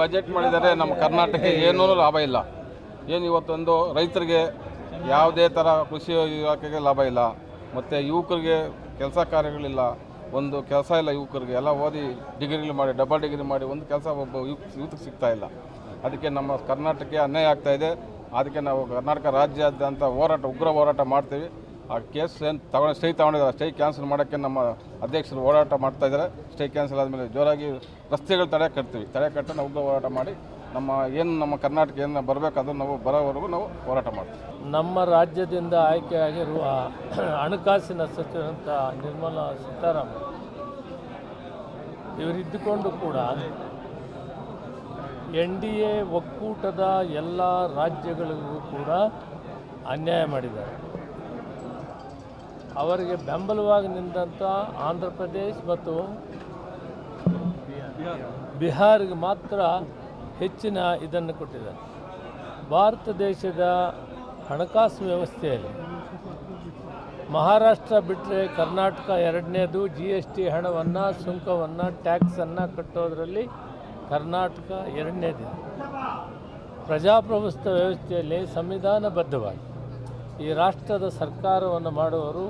Budget ಮಾಡಿದರೆ ನಮ್ಮ ಕರ್ನಾಟಕಕ್ಕೆ ಏನೂ ಲಾಭ ಇಲ್ಲ. ಏನು ಇವತ್ತೊಂದು ರೈತರಿಗೆ ಯಾವುದೇ ಥರ ಕೃಷಿ ಇಲಾಖೆಗೆ ಲಾಭ ಇಲ್ಲ. ಮತ್ತು ಯುವಕರಿಗೆ ಕೆಲಸ ಕಾರ್ಯಗಳಿಲ್ಲ. ಒಂದು ಕೆಲಸ ಇಲ್ಲ ಯುವಕರಿಗೆ. ಎಲ್ಲ ಓದಿ ಡಿಗ್ರಿಗಳು ಮಾಡಿ ಡಬಲ್ ಡಿಗ್ರಿ ಮಾಡಿ ಒಂದು ಕೆಲಸ ಒಬ್ಬ ಯುವಕ್ ಯೂತ್ಗೆ ಸಿಗ್ತಾಯಿಲ್ಲ ಅದಕ್ಕೆ ನಮ್ಮ ಕರ್ನಾಟಕಕ್ಕೆ ಅನ್ಯಾಯ ಆಗ್ತಾಯಿದೆ ಅದಕ್ಕೆ ನಾವು ಕರ್ನಾಟಕ ರಾಜ್ಯಾದ್ಯಂತ ಹೋರಾಟ, ಉಗ್ರ ಹೋರಾಟ ಮಾಡ್ತೀವಿ. ಆ ಕೇಸ್ ಏನು ತಗೊಂಡು ಸ್ಟೇ ತಗೊಂಡಿದ್ದಾರೆ ಸ್ಟೇ ಕ್ಯಾನ್ಸಲ್ ಮಾಡೋಕ್ಕೆ ನಮ್ಮ ಅಧ್ಯಕ್ಷರು ಹೋರಾಟ ಮಾಡ್ತಾ ಇದ್ದಾರೆ. ಸ್ಟೇ ಕ್ಯಾನ್ಸಲ್ ಆದಮೇಲೆ ಜೋರಾಗಿ ರಸ್ತೆಗಳು ತಡೆ ಕಟ್ತೀವಿ. ತಡೆ ಕಟ್ಟು ನಾವು ಉಗ್ರ ಹೋರಾಟ ಮಾಡಿ ನಮ್ಮ ಏನು ನಮ್ಮ ಕರ್ನಾಟಕ ಏನು ಬರಬೇಕು ಅದನ್ನು ನಾವು ಬರೋವರೆಗೂ ನಾವು ಹೋರಾಟ ಮಾಡ್ತೀವಿ. ನಮ್ಮ ರಾಜ್ಯದಿಂದ ಆಯ್ಕೆಯಾಗಿರುವ ಹಣಕಾಸಿನ ಸಚಿವರಂತ ನಿರ್ಮಲಾ ಸೀತಾರಾಮನ್ ಇವರಿದ್ದುಕೊಂಡು ಕೂಡ ಎನ್ ಡಿ ಎ ಒಕ್ಕೂಟದ ಎಲ್ಲ ರಾಜ್ಯಗಳಿಗೂ ಕೂಡ ಅನ್ಯಾಯ ಮಾಡಿದ್ದಾರೆ. ಅವರಿಗೆ ಬೆಂಬಲವಾಗಿ ನಿಂತಹ ಆಂಧ್ರ ಪ್ರದೇಶ್ ಮತ್ತು ಬಿಹಾರಿಗೆ ಮಾತ್ರ ಹೆಚ್ಚಿನ ಇದನ್ನು ಕೊಟ್ಟಿದ್ದಾರೆ. ಭಾರತ ದೇಶದ ಹಣಕಾಸು ವ್ಯವಸ್ಥೆಯಲ್ಲಿ ಮಹಾರಾಷ್ಟ್ರ ಬಿಟ್ಟರೆ ಕರ್ನಾಟಕ ಎರಡನೇದು ಜಿ ಎಸ್ ಟಿ ಹಣವನ್ನು, ಸುಂಕವನ್ನು ಟ್ಯಾಕ್ಸನ್ನು ಕಟ್ಟೋದರಲ್ಲಿ ಕರ್ನಾಟಕ ಎರಡನೇ ದಿನ. ಪ್ರಜಾಪ್ರಭುತ್ವ ವ್ಯವಸ್ಥೆಯಲ್ಲಿ ಸಂವಿಧಾನಬದ್ಧವಾಗಿ ಈ ರಾಷ್ಟ್ರದ ಸರ್ಕಾರವನ್ನು ಮಾಡುವವರು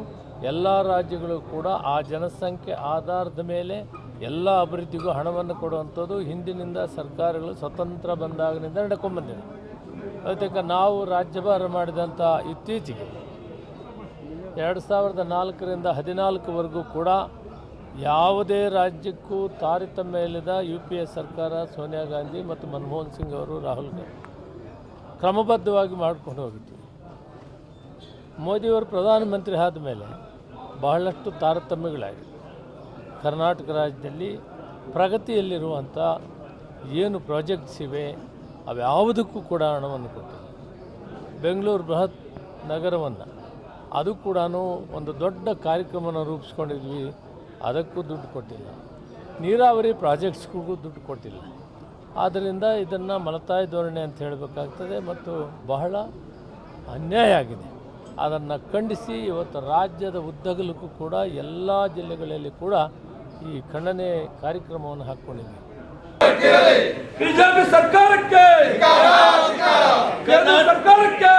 ಎಲ್ಲ ರಾಜ್ಯಗಳು ಕೂಡ ಆ ಜನಸಂಖ್ಯೆ ಆಧಾರದ ಮೇಲೆ ಎಲ್ಲ ಅಭಿವೃದ್ಧಿಗೂ ಹಣವನ್ನು ಕೊಡುವಂಥದ್ದು ಹಿಂದಿನಿಂದ ಸರ್ಕಾರಗಳು ಸ್ವತಂತ್ರ ಬಂದಾಗಿನಿಂದ ನಡ್ಕೊಂಡ್ಬಂದಿದೆ. ಅದಕ್ಕೆ ನಾವು ರಾಜ್ಯಭಾರ ಮಾಡಿದಂಥ ಇತ್ತೀಚೆಗೆ ಎರಡು ಸಾವಿರದ ನಾಲ್ಕರಿಂದ ಹದಿನಾಲ್ಕುವರೆಗೂ ಕೂಡ ಯಾವುದೇ ರಾಜ್ಯಕ್ಕೂ ತಾರತಮ್ಯ ಇಲ್ಲದ ಯು ಪಿ ಎ ಸರ್ಕಾರ ಸೋನಿಯಾ ಗಾಂಧಿ ಮತ್ತು ಮನಮೋಹನ್ ಸಿಂಗ್ ಅವರು ರಾಹುಲ್ ಗಾಂಧಿ. ಕ್ರಮಬದ್ಧವಾಗಿ ಮಾಡ್ಕೊಂಡು ಹೋಗಿತ್ತು ಮೋದಿಯವರು ಪ್ರಧಾನಮಂತ್ರಿ ಆದ ಮೇಲೆ ಬಹಳಷ್ಟು ತಾರತಮ್ಯಗಳಾಗಿವೆ. ಕರ್ನಾಟಕ ರಾಜ್ಯದಲ್ಲಿ ಪ್ರಗತಿಯಲ್ಲಿರುವಂಥ ಏನು ಪ್ರಾಜೆಕ್ಟ್ಸ್ ಇವೆ, ಅವ್ಯಾವುದಕ್ಕೂ ಕೂಡ ಹಣವನ್ನು ಕೊಟ್ಟಿಲ್ಲ. ಬೆಂಗಳೂರು ಬೃಹತ್ ನಗರವನ್ನು ಅದು ಕೂಡ ಒಂದು ದೊಡ್ಡ ಕಾರ್ಯಕ್ರಮನ ರೂಪಿಸ್ಕೊಂಡಿದ್ವಿ. ಅದಕ್ಕೂ ದುಡ್ಡು ಕೊಟ್ಟಿಲ್ಲ. ನೀರಾವರಿ ಪ್ರಾಜೆಕ್ಟ್ಸ್ಗಳಿಗೂ ದುಡ್ಡು ಕೊಟ್ಟಿಲ್ಲ. ಆದ್ದರಿಂದ ಇದನ್ನು ಮಲತಾಯಿ ಧೋರಣೆ ಅಂತ ಹೇಳಬೇಕಾಗ್ತದೆ ಮತ್ತು ಬಹಳ ಅನ್ಯಾಯ ಆಗಿದೆ. ಅದನ್ನು ಖಂಡಿಸಿ ಇವತ್ತು ರಾಜ್ಯದ ಉದ್ದಗಲಕ್ಕೂ ಕೂಡ ಎಲ್ಲ ಜಿಲ್ಲೆಗಳಲ್ಲಿ ಕೂಡ ಈ ಖಂಡನೆ ಕಾರ್ಯಕ್ರಮವನ್ನು ಹಾಕ್ಕೊಂಡಿದೆ. ಬಿಜೆಪಿ ಸರ್ಕಾರಕ್ಕೆ! ಸರ್ಕಾರಕ್ಕೆ!